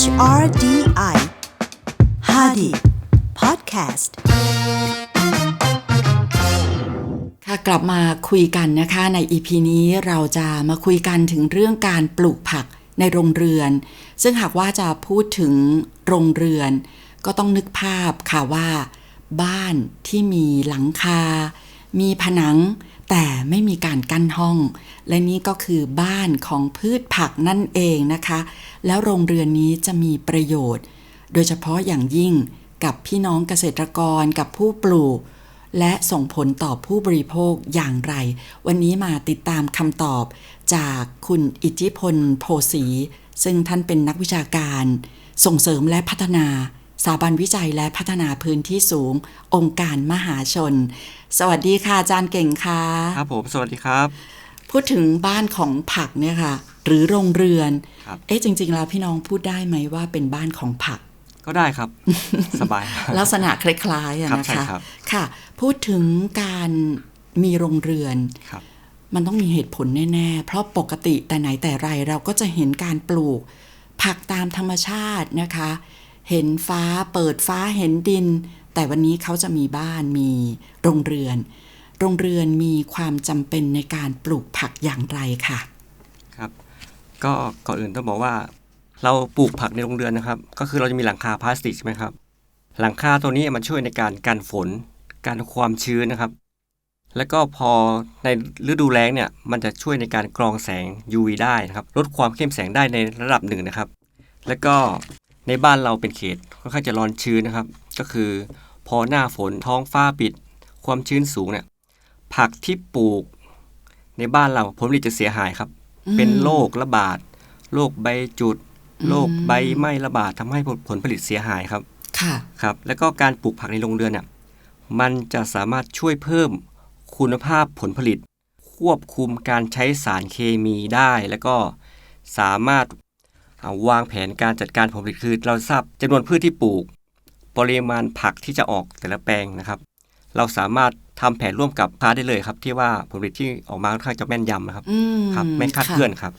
HRDI Hadi Podcast ค่ะกลับมาคุยกันนะคะใน EP นี้เราจะมาคุยกันถึงเรื่องการปลูกผักในโรงเรือน ซึ่งหากว่าจะพูดถึงโรงเรือน ก็ต้องนึกภาพค่ะว่า บ้านที่มีหลังคา มีผนัง แต่ไม่มีการกั้นห้อง และนี่ก็คือบ้านของพืชผักนั่นเองนะคะ แล้วโรงเรือนนี้จะมีประโยชน์ โดยเฉพาะอย่างยิ่งกับพี่น้องเกษตรกรกับผู้ปลูก และส่งผลต่อผู้บริโภคอย่างไร วันนี้มาติดตามคำตอบจากคุณอิทธิพลโพสี ซึ่งท่านเป็นนักวิชาการ ส่งเสริมและพัฒนาสถาบันวิจัยและพัฒนาพื้นที่สูง องค์การมหาชน สวัสดีค่ะอาจารย์เก่งค่ะ ครับผมสวัสดีครับ พูดถึงบ้านของผักเนี่ยค่ะ หรือโรงเรือนครับเอ๊ะจริง ๆ แล้วพี่น้องพูดได้ไหมว่าเป็นบ้านของผัก ก็ได้ครับ สบาย ลักษณะคล้ายๆอะครับนะใช่คะครับค่ะ พูดถึงการมีโรงเรือนครับมันต้องมีเหตุผลแน่ ๆ เพราะปกติแต่ไหนแต่ไรเราก็จะเห็นการปลูก ผักตามธรรมชาตินะคะ เห็นฟ้าเปิดฟ้าเห็นดิน แต่วันนี้เขาจะมีบ้านมีโรงเรือน โรงเรือนมีความจำเป็นในการปลูกผักอย่างไรค่ะ ครับ ก็ก่อนอื่นต้องบอกว่า เราปลูกผักในโรงเรือนนะครับ ก็คือเราจะมีหลังคาพลาสติกใช่ไหมครับ หลังคาตัวนี้มันช่วยในการกันฝนการความชื้นนะครับ แล้วก็พอในฤดูแล้งเนี่ย มันจะช่วยในการกรองแสง UV ได้นะครับ ลดความเข้มแสงได้ในระดับหนึ่งนะครับ แล้วก็ในบ้านเราเป็นเขตค่อนข้างจะร้อนชื้นนะครับ ก็คือ พอหน้าฝนท้องฟ้าปิด ความชื้นสูงเนี่ยผักที่ปลูกในบ้านเราผลผลิตจะเสียหายครับ เป็นโรคระบาดโรคใบจุดโรคใบไหม้ระบาดทำให้ผลผลิตเสียหายครับค่ะครับ แล้วก็การปลูกผักในโรงเรือนเนี่ยมันจะสามารถช่วยเพิ่มคุณภาพผลผลิต ควบคุมการใช้สารเคมีได้ แล้วก็สามารถอ่าวางแผนการจัดการผลผลิตคือ เราทราบจำนวนพืชที่ปลูก ปริมาณผักที่จะออกแต่ละแปลงนะครับ เราสามารถทำแผนร่วมกับค้าได้เลยครับ ที่ว่าผลผลิตที่ออกมาค่อนข้างจะแม่นยำนะครับอืมครับไม่คลาดเคลื่อนครับ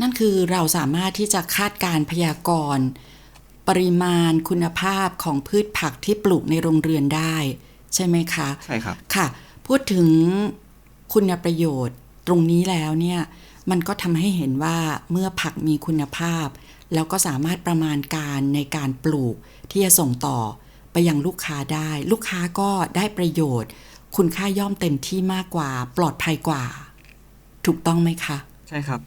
นั่นคือเราสามารถที่จะคาดการณ์พยากรณ์ ปริมาณคุณภาพของพืชผักที่ปลูกในโรงเรือนได้ ใช่ไหมคะใช่ครับค่ะ พูดถึงคุณประโยชน์ตรงนี้แล้วเนี่ย มันก็ทำให้เห็นว่าเมื่อผักมีคุณภาพ แล้วก็สามารถประมาณการในการปลูกที่จะส่งต่อไปยังลูกค้าได้ ลูกค้าก็ได้ประโยชน์ คุณค่าย่อมเต็มที่มากกว่า ปลอดภัยกว่า ถูกต้องไหมคะ ใช่ครับ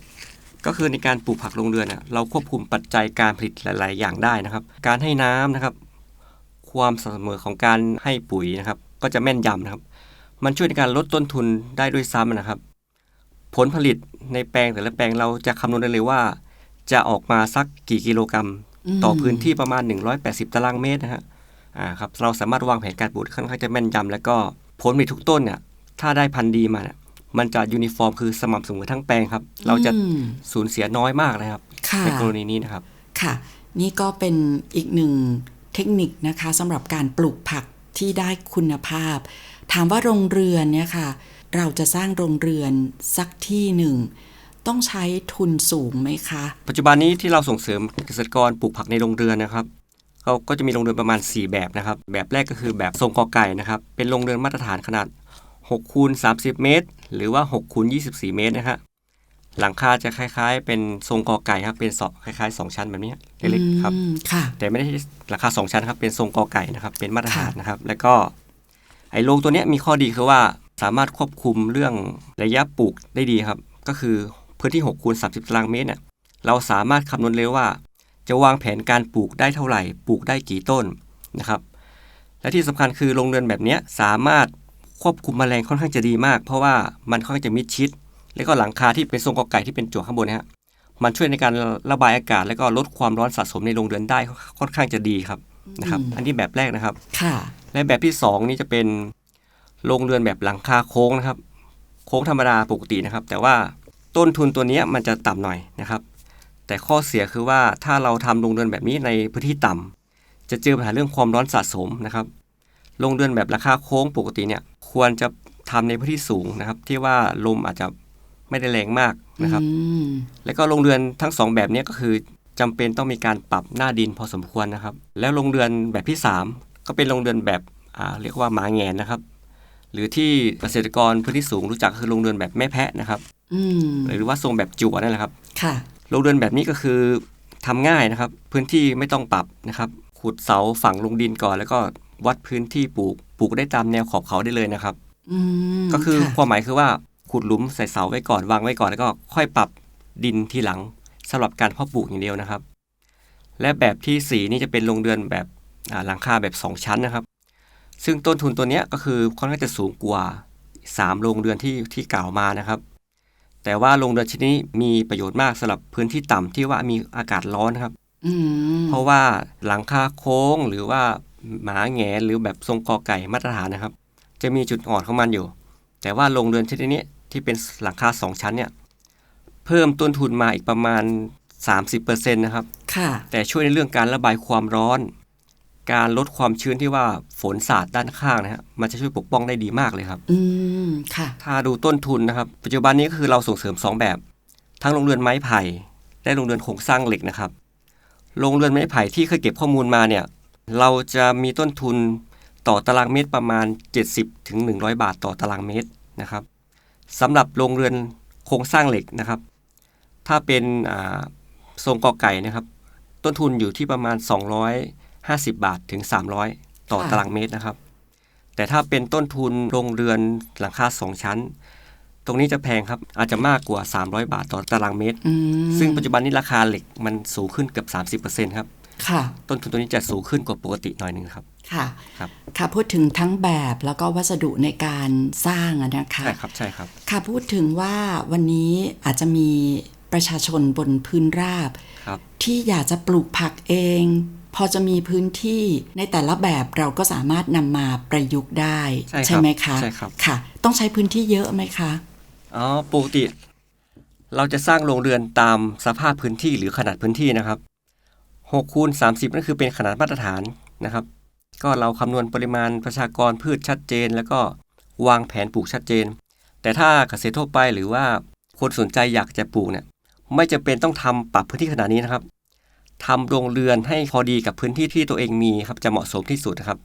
ก็คือในการปลูกผักลงเรือนเราควบคุมปัจจัยการผลิตหลาย ๆ อย่างได้นะครับ การให้น้ำนะครับ ความสม่ำเสมอของการให้ปุ๋ยนะครับ ก็จะแม่นยำนะครับ มันช่วยในการลดต้นทุนได้ด้วยซ้ำนะครับ ผลผลิตในแปลงแต่ละแปลงเราจะคำนวณได้เลยว่า จะออกมาสักกี่กิโลกรัม ต่อพื้นที่ประมาณ 180 ตารางเมตรนะฮะอ่าครับเราสามารถวางแผนการปลูกค่อนข้างจะแม่นยำแล้วก็ผลผลิตทุกต้นเนี่ยถ้าได้พันธุ์ดีมาเนี่ยมันจะยูนิฟอร์มคือสม่ำเสมอทั้งแปลงครับ เราจะอืมสูญเสียน้อยมากนะครับค่ะในกรณีนี้นะครับค่ะ นี่ก็เป็นอีกหนึ่งเทคนิคนะคะสำหรับการปลูกผักที่ได้คุณภาพ ถามว่าโรงเรือนเนี่ยค่ะ เราจะสร้างโรงเรือนสักที่หนึ่ง ต้องใช้ทุนสูงไหมคะ ปัจจุบันนี้ที่เราส่งเสริมเกษตรกรปลูกผักในโรงเรือนนะครับเขาก็จะมีโรงเรือนประมาณ 4 แบบนะครับ แบบแรกก็คือแบบทรงกอไก่นะครับ เป็นโรงเรือนมาตรฐานขนาด6คูณ30 เมตร หรือว่า6คูณ24 เมตรนะฮะหลังคาจะคล้ายๆ เป็นทรงกอไก่ครับ เป็นสองคล้ายๆ 2 ชั้นแบบนี้เล็กๆครับอืมค่ะแต่ไม่ได้ราคา2ชั้นครับ เป็นทรงกอไก่นะครับ เป็นมาตรฐานค่ะนะครับ แล้วก็ไอ้โรงตัวเนี้ยมีข้อดีคือว่าสามารถควบคุมเรื่องระยะปลูกได้ดีครับ ก็คือ พื้นที่6คูณ30ตารางเมตรเนี่ยเราสามารถคำนวณเลยว่า จะวางแผนการปลูกได้เท่าไหร่ ปลูกได้กี่ต้นนะครับ และที่สำคัญคือโรงเรือนแบบเนี้ยสามารถควบคุมแมลงค่อนข้างจะดีมาก เพราะว่ามันค่อนข้างจะมิดชิด แล้วก็หลังคาที่เป็นทรงกอไก่ที่เป็นจั่วข้างบนเนะฮะมันช่วยในการระบายอากาศ แล้วก็ลดความร้อนสะสมในโรงเรือนได้ค่อนข้างจะดีครับนะครับอืมอันนี้แบบแรกนะครับ ค่ะ และแบบที่สองนี่จะเป็นโรงเรือนแบบหลังคาโค้งนะครับ โค้งธรรมดาปกตินะครับ แต่ว่า ต้นทุนตัวเนี้ยมันจะต่ำหน่อยนะครับ แต่ข้อเสียคือว่าถ้าเราทำโรงเรือนแบบนี้ในพื้นที่ต่ำจะเจอปัญหาเรื่องความร้อนสะสมนะครับโรงเรือนแบบราคาโค้งปกติเนี่ยควรจะทำในพื้นที่สูงนะครับ ที่ว่าลมอาจจะไม่ได้แรงมากนะครับอืมแล้วก็โรงเรือนทั้งสองแบบเนี้ยก็คือจำเป็นต้องมีการปรับหน้าดินพอสมควรนะครับ แล้วโรงเรือนแบบที่ 3 ก็เป็นโรงเรือนแบบอ่าเรียกว่าหมาแงนนะครับ หรือที่เกษตรกรพื้นที่สูงรู้จักคือโรงเรือนแบบแม่แพะนะครับอืมหรือว่าทรงแบบจั่วนั่นแหละครับค่ะโรงเรือนแบบนี้ก็คือทำง่ายนะครับ พื้นที่ไม่ต้องปรับนะครับ ขุดเสาฝังลงดินก่อน แล้วก็วัดพื้นที่ปลูกปลูกได้ตามแนวขอบเขาได้เลยนะครับอืมก็คือะความหมายคือว่าขุดหลุมใส่เสาไว้ก่อนวางไว้ก่อนแล้วก็ค่อยปรับดินทีหลังสำหรับการเพาะปลูกอย่างเดียวนะครับ และแบบที่ 4 นี่จะเป็นโรงเรือนแบบอ่าหลังคาแบบ 2 ชั้นนะครับ ซึ่งต้นทุนตัวเนี้ยก็คือค่อนข้างจะสูงกว่า 3 โรงเรือนที่ที่กล่าวมานะครับ แต่ว่าโรงเรือนชนิดนี้มีประโยชน์มากสำหรับพื้นที่ต่ำที่ว่ามีอากาศร้อนนะครับอืมเพราะว่าหลังคาโค้งหรือว่าหมาแหงนหรือแบบทรงกอไก่มาตรฐานนะครับ จะมีจุดอ่อนของมันอยู่ แต่ว่าโรงเรือนชนิดนี้ที่เป็นหลังคาสองชั้นเนี่ยเพิ่มต้นทุนมาอีกประมาณ 30%นะครับ ค่ะ แต่ช่วยในเรื่องการระบายความร้อน การลดความชื้นที่ว่าฝนสาดด้านข้างนะฮะมันจะช่วยปกป้องได้ดีมากเลยครับ อืมค่ะ ถ้าดูต้นทุนนะครับ ปัจจุบันนี้ก็คือเราส่งเสริม 2 แบบ ทั้งโรงเรือนไม้ไผ่และโรงเรือนโครงสร้างเหล็กนะครับโรงเรือนไม้ไผ่ที่เคยเก็บข้อมูลมาเนี่ย เราจะมีต้นทุนต่อตารางเมตรประมาณ 70ถึง100 บาทต่อตารางเมตรนะครับสำหรับโรงเรือนโครงสร้างเหล็กนะครับ ถ้าเป็นอ่าทรงกอไก่นะครับ ต้นทุนอยู่ที่ประมาณ 250 บาทถึง 300 ต่อค่ะตารางเมตรนะครับ แต่ถ้าเป็นต้นทุนโรงเรือนหลังคาสองชั้น ตรงนี้จะแพงครับอาจจะมากกว่า 300 บาทต่อตารางเมตรอืมซึ่งปัจจุบันนี้ราคาเหล็กมันสูงขึ้นเกือบ30%ครับค่ะต้นทุนตัวนี้จะสูงขึ้นกว่าปกติหน่อยหนึ่งครับ ค่ะ ครับ ค่ะ พูดถึงทั้งแบบแล้วก็วัสดุในการสร้างอะนะคะ ใช่ครับ ใช่ครับ ค่ะ พูดถึงว่าวันนี้อาจจะมีประชาชนบนพื้นราบครับที่อยากจะปลูกผักเอง พอจะมีพื้นที่ในแต่ละแบบเราก็สามารถนำมาประยุกต์ได้ใช่ครับไหมคะใช่ครับค่ะ ต้องใช้พื้นที่เยอะไหมคะอ๋อปกติ เราจะสร้างโรงเรือนตามสภาพพื้นที่หรือขนาดพื้นที่นะครับ6คูณ30 นั่นคือเป็นขนาดมาตรฐานนะครับ ก็เราคำนวณปริมาณประชากรพืชชัดเจน แล้วก็วางแผนปลูกชัดเจน แต่ถ้าเกษตรทั่วไปหรือว่าคนสนใจอยากจะปลูกเนี่ยไม่จำเป็นต้องทำปรับพื้นที่ขนาดนี้นะครับ ทำโรงเรือนให้พอดีกับพื้นที่ที่ตัวเองมีครับจะเหมาะสมที่สุดนะครับ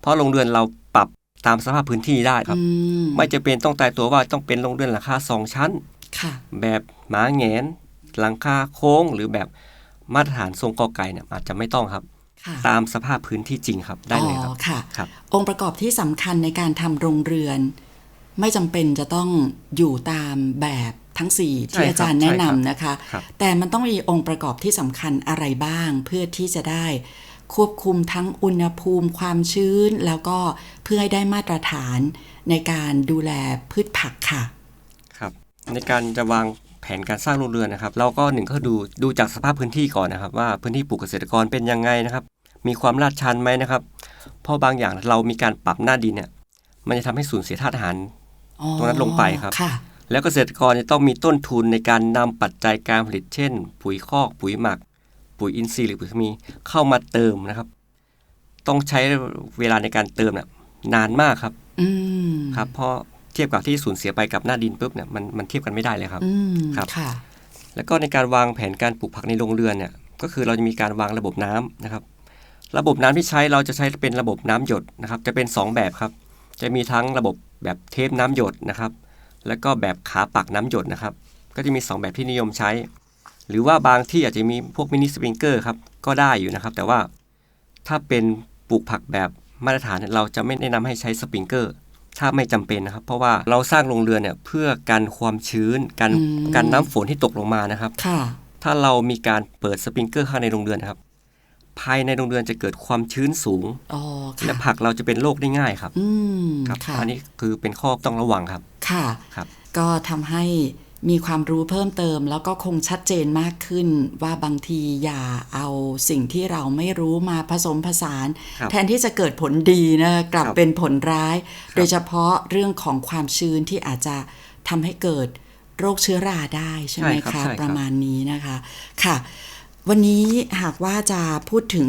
เพราะโรงเรือนเราปรับตามสภาพพื้นที่ได้ครับอืมไม่จะเป็นต้องตายตัวว่าต้องเป็นโรงเรือนหลังคาสองชั้นค่ะแบบหมาแหงน หลังคาโค้ง หรือแบบมาตรฐานทรงกอไก่เนี่ยอาจจะไม่ต้องครับค่ะตามสภาพพื้นที่จริงครับได้เลยครับอ๋อค่ะครับองค์ประกอบที่สำคัญในการทำโรงเรือน ไม่จำเป็นจะต้องอยู่ตามแบบ ทั้งสี่ใช่ที่ครับอาจารย์แนะนำใช่ครับนะคะครับแต่มันต้องมีองค์ประกอบที่สำคัญอะไรบ้าง เพื่อที่จะได้ควบคุมทั้งอุณหภูมิความชื้น แล้วก็เพื่อให้ได้มาตรฐานในการดูแลพืชผักค่ะ ครับ ในการจะวางแผนการสร้างโรงเรือนนะครับ เราก็หนึ่งก็ดูดูจากสภาพพื้นที่ก่อนนะครับ ว่าพื้นที่ปลูกเกษตรกรเป็นยังไงนะครับ มีความลาดชันไหมนะครับเพราะบางอย่างเรามีการปรับหน้าดินเนี่ย มันจะทำให้สูญเสียธาตุอาหารอ๋อตรงนั้นลงไปครับค่ะ แล้วเกษตรกรจะต้องมีต้นทุนในการนำปัจจัยการผลิตเช่น ปุ๋ยคอก ปุ๋ยหมัก ปุ๋ยอินทรีย์หรือปุ๋ยเคมีเข้ามาเติมนะครับ ต้องใช้เวลาในการเติมเนี่ยนานมากครับอืมครับ เพราะเทียบกับที่สูญเสียไปกับหน้าดินปุ๊บเนี่ยมันมันเทียบกันไม่ได้เลยครับอืมครับค่ะแล้วก็ในการวางแผนการปลูกผักในโรงเรือนเนี่ยก็คือเราจะมีการวางระบบน้ำนะครับ ระบบน้ำที่ใช้เราจะใช้เป็นระบบน้ำหยดนะครับ จะเป็น 2 แบบครับ จะมีทั้งระบบแบบเทปน้ำหยดนะครับ แล้วก็แบบขาปักน้ำหยดนะครับ ก็จะมี 2 แบบที่นิยมใช้ หรือว่าบางที่อาจจะมีพวกมินิสปริงเกอร์ครับก็ได้อยู่นะครับ แต่ว่าถ้าเป็นปลูกผักแบบมาตรฐานเนี่ยเราจะไม่แนะนำให้ใช้สปริงเกอร์ถ้าไม่จำเป็นนะครับ เพราะว่าเราสร้างโรงเรือนเนี่ยเพื่อกันความชื้นกันอืมกันน้ำฝนที่ตกลงมานะครับค่ะถ้าเรามีการเปิดสปริงเกอร์ข้างในโรงเรือนนะครับ ภายในโรงเรือนจะเกิดความชื้นสูงอ๋อและค่ะผักเราจะเป็นโรคได้ง่ายครับอืมครับค่ะอันนี้คือเป็นข้อต้องระวังครับ ค่ะครับก็ทำให้มีความรู้เพิ่มเติม แล้วก็คงชัดเจนมากขึ้น ว่าบางทีอย่าเอาสิ่งที่เราไม่รู้มาผสมผสานครับแทนที่จะเกิดผลดีนะกลับครับเป็นผลร้ายครับโดยเฉพาะเรื่องของความชื้นที่อาจจะทำให้เกิดโรคเชื้อราได้ใช่ไหมใช่ครับคะใช่ครับประมาณนี้นะคะค่ะ วันนี้หากว่าจะพูดถึง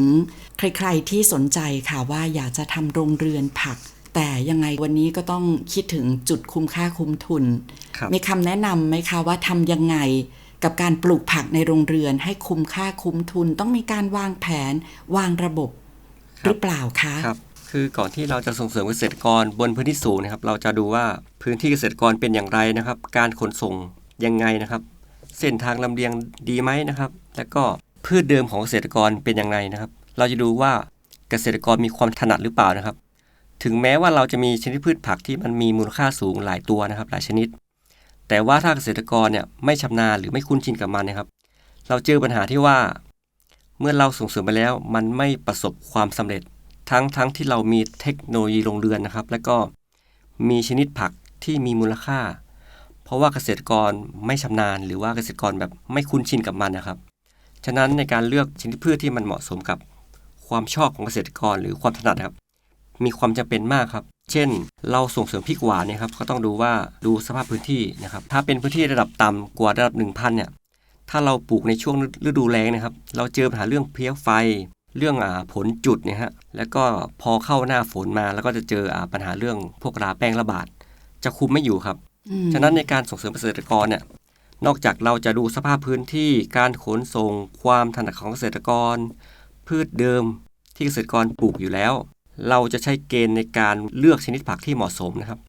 ใครๆที่สนใจค่ะว่าอยากจะทำโรงเรือนผัก แต่ยังไงวันนี้ก็ต้องคิดถึงจุดคุ้มค่าคุ้มทุนครับมีคำแนะนำไหมคะว่าทำยังไงกับการปลูกผักในโรงเรือนให้คุ้มค่าคุ้มทุน ต้องมีการวางแผนวางระบบครับหรือเปล่าคะครับคือก่อนที่เราจะส่งเสริมเกษตรกรบนพื้นที่สูงนะครับ เราจะดูว่าพื้นที่เกษตรกรเป็นอย่างไรนะครับ การขนส่งยังไงนะครับ เส้นทางลำเลียงดีไหมนะครับ แล้วก็พืชเดิมของเกษตรกรเป็นอย่างไรนะครับ เราจะดูว่าเกษตรกรมีความถนัดหรือเปล่านะครับ ถึงแม้ว่าเราจะมีชนิดพืชผักที่มันมีมูลค่าสูงหลายตัวนะครับ หลายชนิด แต่ว่าถ้าเกษตรกรเนี่ยไม่ชำนาญหรือไม่คุ้นชินกับมันนะครับ เราเจอปัญหาที่ว่า เมื่อเราส่งเสริมไปแล้ว มันไม่ประสบความสำเร็จ ทั้งทั้งที่เรามีเทคโนโลยีโรงเรือนนะครับ และก็มีชนิดผักที่มีมูลค่า เพราะว่าเกษตรกรไม่ชำนาญ หรือว่าเกษตรกรแบบไม่คุ้นชินกับมันนะครับ ฉะนั้นในการเลือกชนิดพืชที่มันเหมาะสมกับความชอบของเกษตรกรหรือความถนัดครับ มีความจำเป็นมากครับ เช่น เราส่งเสริมพริกหวานเนี่ยครับก็ต้องดูว่าดูสภาพพื้นที่นะครับถ้าเป็นพื้นที่ระดับต่ำกว่าระดับ 1,000เนี่ยถ้าเราปลูกในช่วงฤดูแล้งนะครับ เราเจอปัญหาเรื่องเพลี้ยไฟ เรื่องอาผลจุดเนี่ยฮะแล้วก็พอเข้าหน้าฝนมาแล้วก็จะเจออาปัญหาเรื่องพวกราแป้งระบาดจะคุมไม่อยู่ครับอืมฉะนั้นในการส่งเสริมเกษตรกรเนี่ยนอกจากเราจะดูสภาพพื้นที่การขนส่งความถนัดของเกษตรกร พืชเดิมที่เกษตรกรปลูกอยู่แล้ว เราจะใช้เกณฑ์ในการเลือกชนิดผักที่เหมาะสมนะครับ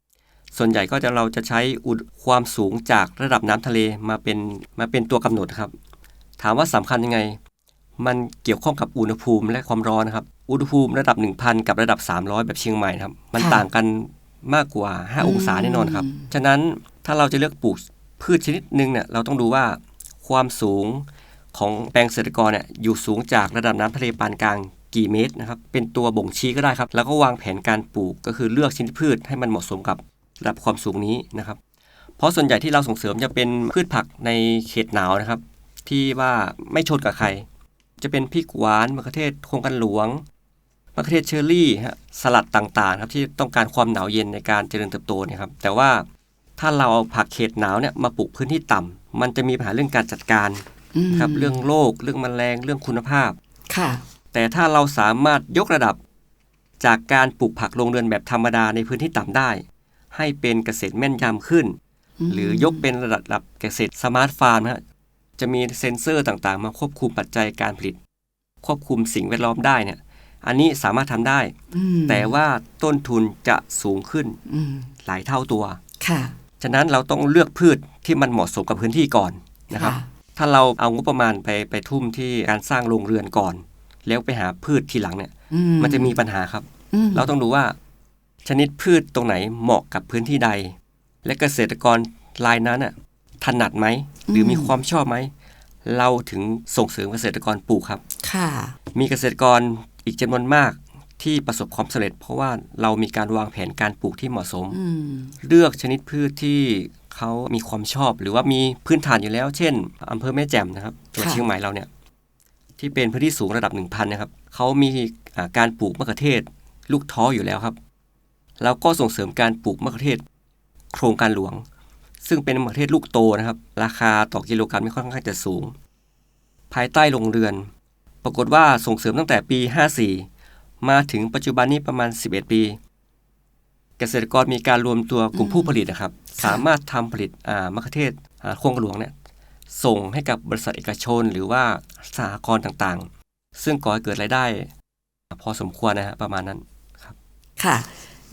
ส่วนใหญ่ก็จะเราจะใช้อุณความสูงจากระดับน้ำทะเลมาเป็นมาเป็นตัวกำหนดครับ ถามว่าสำคัญยังไง มันเกี่ยวข้องกับอุณหภูมิและความร้อนนะครับ อุณหภูมิระดับ 1,000 กับระดับ 300 แบบเชียงใหม่นะครับ มันต่างกันมากกว่า 5 องศาแน่นอนครับ ฉะนั้นถ้าเราจะเลือกปลูกพืชชนิดหนึ่งเนี่ยเราต้องดูว่าความสูงของแปลงเกษตรกรเนี่ยอยู่สูงจากระดับน้ำทะเลปานกลาง กี่เมตรนะครับ เป็นตัวบ่งชี้ก็ได้ครับ แล้วก็วางแผนการปลูกก็คือเลือกชนิดพืชให้มันเหมาะสมกับระดับความสูงนี้นะครับ เพราะส่วนใหญ่ที่เราส่งเสริมจะเป็นพืชผักในเขตหนาวนะครับ ที่ว่าไม่ชนกับใคร จะเป็นพริกหวานมะเขือเทศโครงกันหลวงมะเขือเทศเชอร์รี่ฮะสลัดต่างๆครับที่ต้องการความหนาวเย็นในการเจริญเติบโตเนี่ยครับ แต่ว่าถ้าเราเอาผักเขตหนาวเนี่ยมาปลูกพื้นที่ต่ำมันจะมีปัญหาเรื่องการจัดการอืมครับเรื่องโรคเรื่องแมลงเรื่องคุณภาพค่ะ แต่ถ้าเราสามารถยกระดับ จากการปลูกผักโรงเรือนแบบธรรมดาในพื้นที่ต่ำได้ ให้เป็นเกษตรแม่นยำขึ้น หรือยกเป็นระดับเกษตรสมาร์ทฟาร์มฮะจะมีเซ็นเซอร์ต่างๆ มาควบคุมปัจจัยการผลิต ควบคุมสิ่งแวดล้อมได้เนี่ยอันนี้สามารถทำได้อืมแต่ว่าต้นทุนจะสูงขึ้นอืมหลายเท่าตัวค่ะฉะนั้นเราต้องเลือกพืชที่มันเหมาะสมกับพื้นที่ก่อนนะครับค่ะถ้าเราเอางบประมาณไปไปทุ่มที่การสร้างโรงเรือนก่อน แล้วไปหาพืชทีหลังเนี่ยอืมันจะมีปัญหาครับอืมเราต้องดูว่า ชนิดพืชตรงไหนเหมาะกับพื้นที่ใด และเกษตรกรรายนั้นน่ะถนัดไหม หรือมีความชอบไหม เราถึงส่งเสริมเกษตรกรปลูกครับ ค่ะ มีเกษตรกรอีกจำนวนมากที่ประสบความสำเร็จ เพราะว่าเรามีการวางแผนการปลูกที่เหมาะสมอืมเลือกชนิดพืชที่เขามีความชอบหรือว่ามีพื้นฐานอยู่แล้ว เช่นอำเภอแม่แจ่มนะครับจังหวัดค่ะเชียงใหม่เราเนี่ย ที่เป็นพื้นที่สูงระดับ 1,000 นะครับเขามีการปลูกมะเขือเทศ ลูกท้ออยู่แล้วครับ แล้วก็ส่งเสริมการปลูกมะเขือเทศ โครงการหลวง ซึ่งเป็นมะเขือเทศลูกโตนะครับ ราคาต่อกิโลกรัมไม่ค่อนข้างจะสูง ภายใต้โรงเรือน ปรากฏว่าส่งเสริมตั้งแต่ปี 54 มาถึงปัจจุบันนี้ประมาณ 11 ปี เกษตรกรมีการรวมตัวกลุ่มผู้ผลิตนะครับ สามารถทำผลิตมะเขือเทศโครงการหลวงเนี่ย ส่งให้กับบริษัทเอกชน หรือว่าสหกรณ์ต่างๆ ซึ่งก่อให้เกิดรายได้ พอสมควรนะฮะประมาณนั้นค่ะ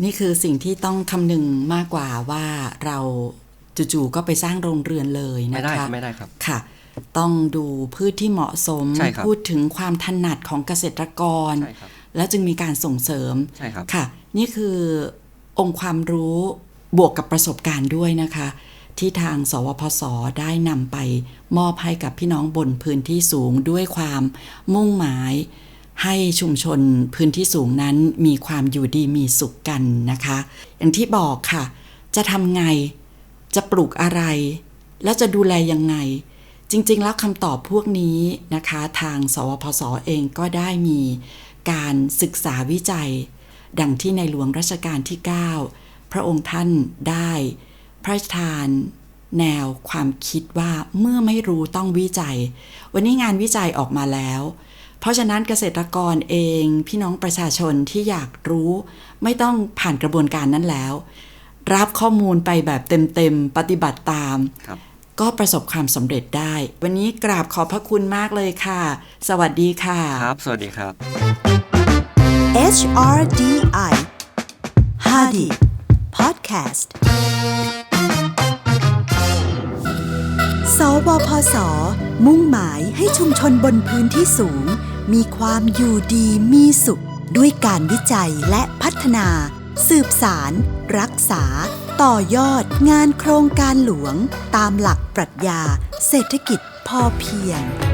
นี่คือสิ่งที่ต้องคำนึงมากกว่าว่าเราจู่ๆก็ไปสร้างโรงเรือนเลยไม่นะได้คะไม่ได้ครับค่ะ ต้องดูพืชที่เหมาะสมใช่ครับพูดถึงความถนัดของเกษตรกรใช่ครับแล้วจึงมีการส่งเสริมใช่ครับค่ะ นี่คือองค์ความรู้บวกกับประสบการณ์ด้วยนะคะ ที่ทางสวพสได้นำไปมอบให้กับพี่น้องบนพื้นที่สูงด้วยความมุ่งหมาย ให้ชุมชนพื้นที่สูงนั้นมีความอยู่ดีมีสุขกันนะคะ อย่างที่บอกค่ะ จะทำไง จะปลูกอะไร แล้วจะดูแลยังไง จริง ๆ แล้วคำตอบพวกนี้นะคะ ทางสวพสเองก็ได้มีการศึกษาวิจัย ดังที่ในหลวงรัชกาลที่ 9 พระองค์ท่านได้ พระราชทานแนวความคิดว่าเมื่อไม่รู้ต้องวิจัย วันนี้งานวิจัยออกมาแล้ว เพราะฉะนั้นเกษตรกรเองพี่น้องประชาชนที่อยากรู้ไม่ต้องผ่านกระบวนการนั้นแล้ว รับข้อมูลไปแบบเต็มๆ ปฏิบัติตามครับก็ประสบความสำเร็จได้ วันนี้กราบขอบพระคุณมากเลยค่ะ สวัสดีค่ะ ครับ สวัสดีครับ HRDI Hadi Podcast สวพศ มุ่งหมายให้ชุมชนบนพื้นที่สูง มีความอยู่ดีมีสุข ด้วยการวิจัยและพัฒนา สืบสาร รักษา ต่อยอดงานโครงการหลวง ตามหลักปรัชญา เศรษฐกิจพอเพียง